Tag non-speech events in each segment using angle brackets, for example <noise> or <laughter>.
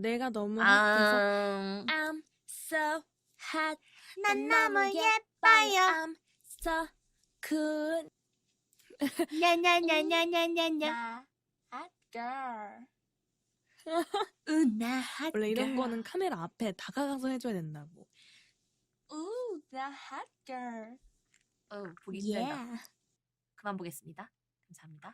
내가 너무 핫해서 아, I'm so hot. 난 너무 예뻐요. I'm so cool. 냐냐냐냐냐냐냐. hot girl. 으나 핫. 원래 이런 거는 카메라 앞에 다가가서 해줘야 된다고. Ooh, the hot girl. 어, 보기 힘들다. Yeah. 그만 보겠습니다. 감사합니다.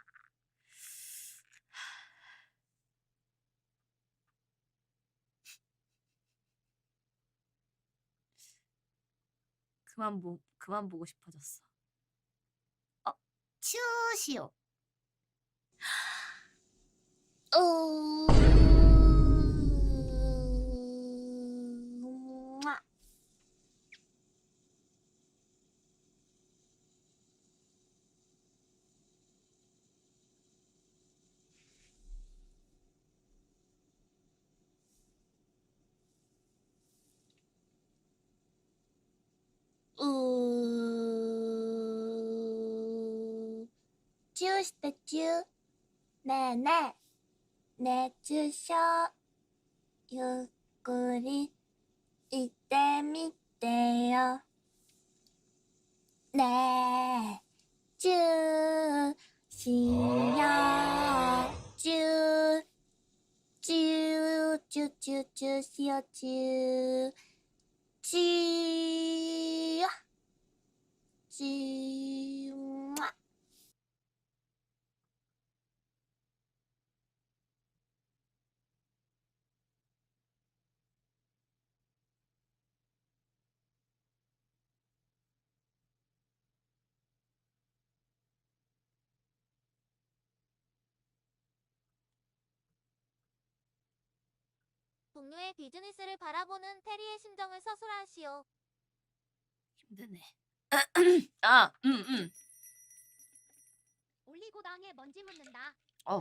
그만 보 그만 보고 싶어졌어. 어, 추시오. 오. <gasps> してチュー。ねえねえ。熱唱。ゆっくり言ってみてよ。ねえ。チューしよう。チュー。チュー、チューチューチューしよう。チュー。チュー。チュ 동료의 비즈니스를 바라보는 테리의 심정을 서술하시오. 힘드네. <clears throat> 아, 음, 음. 올리고당에 먼지 묻는다. 어우.